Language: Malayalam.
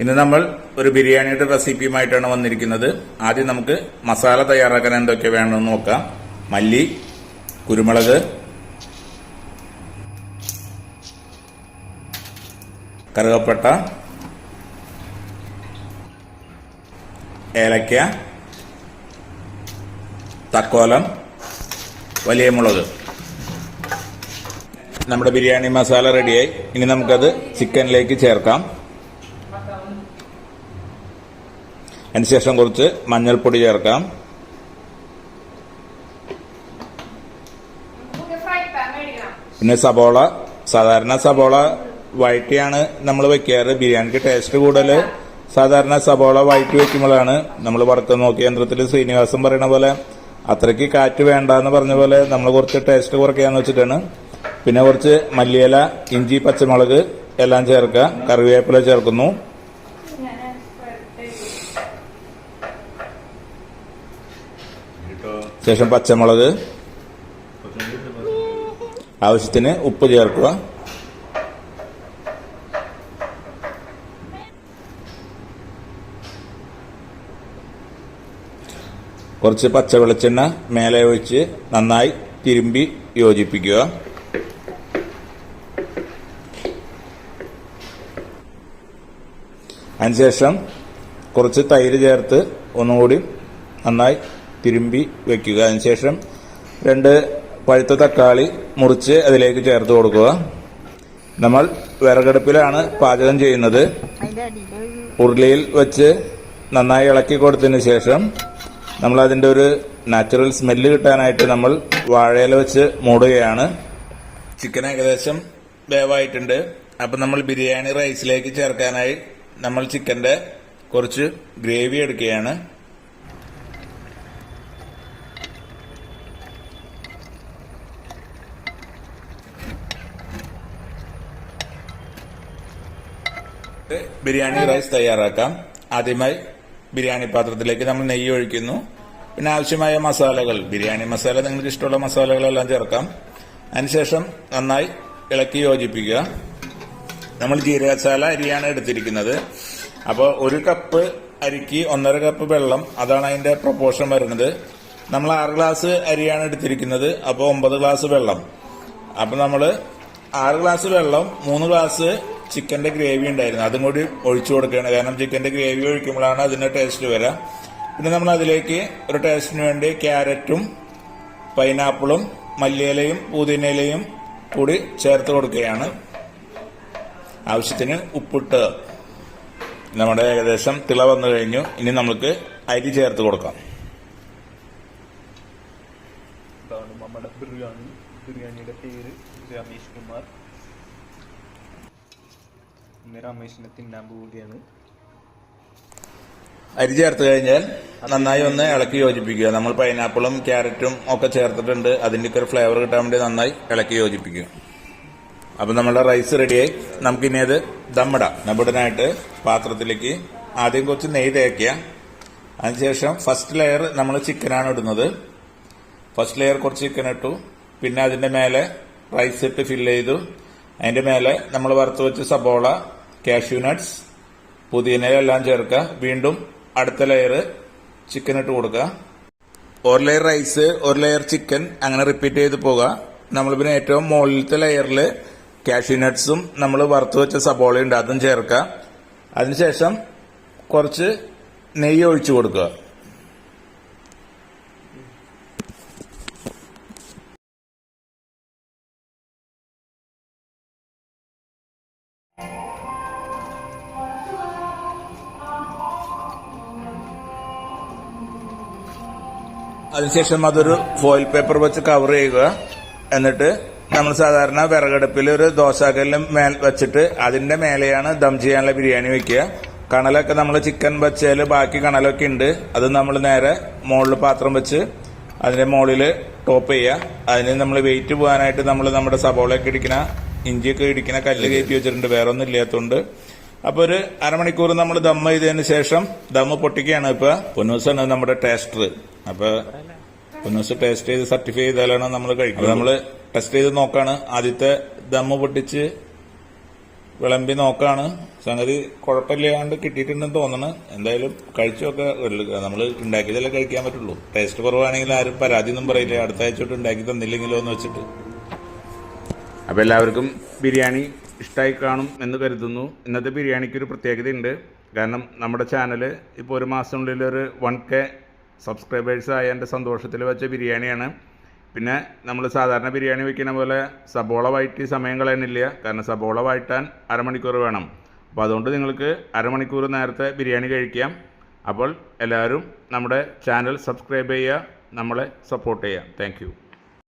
ഇന്ന് നമ്മൾ ഒരു ബിരിയാണിയുടെ റെസിപ്പിയുമായിട്ടാണ് വന്നിരിക്കുന്നത്. ആദ്യം നമുക്ക് മസാല തയ്യാറാക്കാൻ എന്തൊക്കെ വേണമെന്ന് നോക്കാം. മല്ലി കുരുമുളക് കറുകപ്പട്ട ഏലക്ക തക്കോലം വലിയ മുളക്. നമ്മുടെ ബിരിയാണി മസാല റെഡിയായി. ഇനി നമുക്കത് ചിക്കനിലേക്ക് ചേർക്കാം. അതിനുശേഷം കുറച്ച് മഞ്ഞൾപ്പൊടി ചേർക്കാം. പിന്നെ സബോള സാധാരണ സബോള വഴറ്റിയാണ് നമ്മൾ വെക്കാറ്. ബിരിയാണിക്ക് ടേസ്റ്റ് കൂടുതൽ. സാധാരണ സബോള വഴറ്റി വെക്കുമ്പോഴാണ് നമ്മൾ വറുത്ത് നോക്കിയ യന്ത്രത്തിൽ ശ്രീനിവാസൻ പറയുന്ന പോലെ അത്രയ്ക്ക് കാറ്റ് വേണ്ട എന്ന് പറഞ്ഞ പോലെ നമ്മൾ കുറച്ച് ടേസ്റ്റ് കുറയ്ക്കാന്ന് വെച്ചിട്ടാണ്. പിന്നെ കുറച്ച് മല്ലിയില ഇഞ്ചി പച്ചമുളക് എല്ലാം ചേർക്കുക കറിവേപ്പില ചേർക്കുന്നു. ശേഷം പച്ചമുളക്. ആവശ്യത്തിന് ഉപ്പ് ചേർക്കുക. കുറച്ച് പച്ച വെളിച്ചെണ്ണ മേലെ ഒഴിച്ച് നന്നായി തിരുമ്പി യോജിപ്പിക്കുക. അതിനുശേഷം കുറച്ച് തൈര് ചേർത്ത് ഒന്നുകൂടി നന്നായി തിരുമ്പി വെക്കുക. അതിനുശേഷം രണ്ട് പഴുത്ത തക്കാളി മുറിച്ച് അതിലേക്ക് ചേർത്ത് കൊടുക്കുക. നമ്മൾ വിറകടുപ്പിലാണ് പാചകം ചെയ്യുന്നത്. ഉരുളിയിൽ വെച്ച് നന്നായി ഇളക്കി കൊടുത്തതിന് ശേഷം നമ്മൾ അതിന്റെ ഒരു നാച്ചുറൽ സ്മെല്ല് കിട്ടാനായിട്ട് നമ്മൾ വാഴയില വെച്ച് മൂടുകയാണ്. ചിക്കൻ ഏകദേശം വേവായിട്ടുണ്ട്. അപ്പം നമ്മൾ ബിരിയാണി റൈസിലേക്ക് ചേർക്കാനായി നമ്മൾ ചിക്കന്റെ കുറച്ച് ഗ്രേവി എടുക്കുകയാണ്. ബിരിയാണി റൈസ് തയ്യാറാക്കാം. ആദ്യമായി ബിരിയാണി പാത്രത്തിലേക്ക് നമ്മൾ നെയ്യ് ഒഴിക്കുന്നു. പിന്നെ ആവശ്യമായ മസാലകൾ. ബിരിയാണി മസാല നിങ്ങൾക്ക് ഇഷ്ടമുള്ള മസാലകളെല്ലാം ചേർക്കാം. അതിനുശേഷം നന്നായി ഇളക്കി യോജിപ്പിക്കുക. നമ്മൾ ജീരകശാല അരിയാണ് എടുത്തിരിക്കുന്നത്. അപ്പോൾ ഒരു കപ്പ് അരിക്ക് ഒന്നര കപ്പ് വെള്ളം അതാണ് അതിന്റെ പ്രൊപ്പോർഷൻ വരുന്നത്. നമ്മൾ ആറ് ഗ്ലാസ് അരിയാണ് എടുത്തിരിക്കുന്നത് അപ്പോൾ ഒമ്പത് ഗ്ലാസ് വെള്ളം. അപ്പൊ നമ്മൾ ആറ് ഗ്ലാസ് വെള്ളം മൂന്ന് ഗ്ലാസ് ചിക്കന്റെ ഗ്രേവി ഉണ്ടായിരുന്നു. അതും കൂടി ഒഴിച്ചു കൊടുക്കുകയാണ്. കാരണം ചിക്കന്റെ ഗ്രേവി ഒഴിക്കുമ്പോഴാണ് അതിന്റെ ടേസ്റ്റ് വരാം. പിന്നെ നമ്മൾ അതിലേക്ക് ഒരു ടേസ്റ്റിന് വേണ്ടി ക്യാരറ്റും പൈനാപ്പിളും മല്ലിയിലയും പുതിനയിലയും കൂടി ചേർത്ത് കൊടുക്കുകയാണ്. ആവശ്യത്തിന് ഉപ്പിട്ട് നമ്മുടെ ഏകദേശം തിള വന്നു കഴിഞ്ഞു. ഇനി നമുക്ക് അരി ചേർത്ത് കൊടുക്കാം. നമ്മുടെ പേര് രമേശ് കുമാർ. ഇന്ന് രമേശിനെ തിന്നാൻ പോവുകയാണ്. അരി ചേർത്ത് കഴിഞ്ഞാൽ നന്നായി ഒന്ന് ഇളക്കി യോജിപ്പിക്കുക. നമ്മൾ പൈനാപ്പിളും ക്യാരറ്റും ഒക്കെ ചേർത്തിട്ടുണ്ട്. അതിന്റെ ഒരു ഫ്ലേവർ കിട്ടാൻ വേണ്ടി നന്നായി ഇളക്കി യോജിപ്പിക്കുക. അപ്പൊ നമ്മുടെ റൈസ് റെഡിയായി നമുക്കിനി അത് ദമ്മിടാം. ദമ്മിടാനായിട്ട് പാത്രത്തിലേക്ക് ആദ്യം കുറച്ച് നെയ് തേക്കുക. അതിനുശേഷം ഫസ്റ്റ് ലെയർ നമ്മൾ ചിക്കനാണ് ഇടുന്നത്. ഫസ്റ്റ് ലെയർ കുറച്ച് ചിക്കൻ ഇട്ടു. പിന്നെ അതിന്റെ മേലെ റൈസ് ഇട്ട് ഫില്ല് ചെയ്തു. അതിന്റെ മേലെ നമ്മൾ വറുത്ത് വെച്ച സബോള കാഷ്യൂ നട്ട്സ് എല്ലാം ചേർക്കുക. വീണ്ടും അടുത്ത ലെയർ ചിക്കൻ ഇട്ട് കൊടുക്കുക. ഒരു ലെയർ റൈസ് ഒരു ലെയർ ചിക്കൻ അങ്ങനെ റിപ്പീറ്റ് ചെയ്ത് പോകുക നമ്മൾ പിന്നെ ഏറ്റവും മുകളിലത്തെ ലെയറിൽ കാഷ്യൂ നട്ട്സും നമ്മൾ വറുത്ത് വെച്ച സബോളയുണ്ട് അതും ചേർക്കുക. അതിനുശേഷം കുറച്ച് നെയ്യ് ഒഴിച്ചു കൊടുക്കുക. അതിനുശേഷം അതൊരു ഫോയിൽ പേപ്പർ വെച്ച് കവർ ചെയ്യുക. എന്നിട്ട് നമ്മൾ സാധാരണ വിറകടുപ്പിൽ ഒരു ദോശക്കല്ലും മേൽ വെച്ചിട്ട് അതിന്റെ മേലെയാണ് ദം ചെയ്യാനുള്ള ബിരിയാണി വെക്കുക. കണലൊക്കെ നമ്മൾ ചിക്കൻ വെച്ചാൽ ബാക്കി കണലൊക്കെ ഉണ്ട്. അത് നമ്മൾ നേരെ മുകളിൽ പാത്രം വെച്ച് അതിന്റെ മുകളിൽ ടോപ്പ് ചെയ്യുക. അതിന് നമ്മൾ വെയിറ്റ് പോകാനായിട്ട് നമ്മൾ നമ്മുടെ സബോളയൊക്കെ ഇടിക്കുന്ന ഇഞ്ചിയൊക്കെ ഇടിക്കുന്ന കല്ല് കയറ്റി വെച്ചിട്ടുണ്ട്. വേറെ ഒന്നും ഇല്ലാത്തതുകൊണ്ട് അപ്പോൾ ഒരു അരമണിക്കൂർ നമ്മൾ ദം ചെയ്തതിന് ശേഷം ദമ്മ് പൊട്ടിക്കുകയാണ് ഇപ്പോൾ പൊന്നൂസാണ് നമ്മുടെ ടേസ്റ്റർ. പൊന്നൂസ് ടേസ്റ്റ് ചെയ്ത് സർട്ടിഫൈ ചെയ്താലാണ് നമ്മൾ കഴിക്കുന്നത്. നമ്മൾ ടെസ്റ്റ് ചെയ്ത് നോക്കാണ്. ആദ്യത്തെ ദമ്മ് പൊട്ടിച്ച് വിളമ്പി നോക്കാണ്. സംഗതി കുഴപ്പമില്ലാണ്ട് കിട്ടിയിട്ടുണ്ടെന്ന് തോന്നണ്. എന്തായാലും കഴിച്ചൊക്കെ നമ്മൾ ഉണ്ടാക്കിയതല്ലേ കഴിക്കാൻ പറ്റുള്ളൂ. ടേസ്റ്റ് കുറവാണെങ്കിൽ ആരും പരാതി ഒന്നും പറയില്ല. അടുത്ത ആഴ്ച തൊട്ട് ഉണ്ടാക്കി തന്നില്ലെങ്കിലോ എന്ന് വെച്ചിട്ട്. അപ്പോൾ എല്ലാവർക്കും ബിരിയാണി ഇഷ്ടമായി കാണും എന്ന് കരുതുന്നു. ഇന്നത്തെ ബിരിയാണിക്ക് ഒരു പ്രത്യേകതയുണ്ട്. കാരണം നമ്മുടെ ചാനൽ ഇപ്പോൾ ഒരു മാസത്തിനുള്ളിൽ ഒരു വൺ കെ സബ്സ്ക്രൈബേഴ്സ് ആയ എന്റെ സന്തോഷത്തിൽ വെച്ച ബിരിയാണിയാണ്. പിന്നെ നമ്മൾ സാധാരണ ബിരിയാണി വെക്കുന്ന പോലെ സബോള വഴറ്റി സമയം കളയുന്നില്ല കാരണം സബോള വഴറ്റാൻ അരമണിക്കൂർ വേണം. അപ്പോൾ അതുകൊണ്ട് നിങ്ങൾക്ക് അരമണിക്കൂർ നേരത്തെ ബിരിയാണി കഴിക്കാം. അപ്പോൾ എല്ലാവരും നമ്മുടെ ചാനൽ സബ്സ്ക്രൈബ് ചെയ്യുക നമ്മളെ സപ്പോർട്ട് ചെയ്യുക. താങ്ക്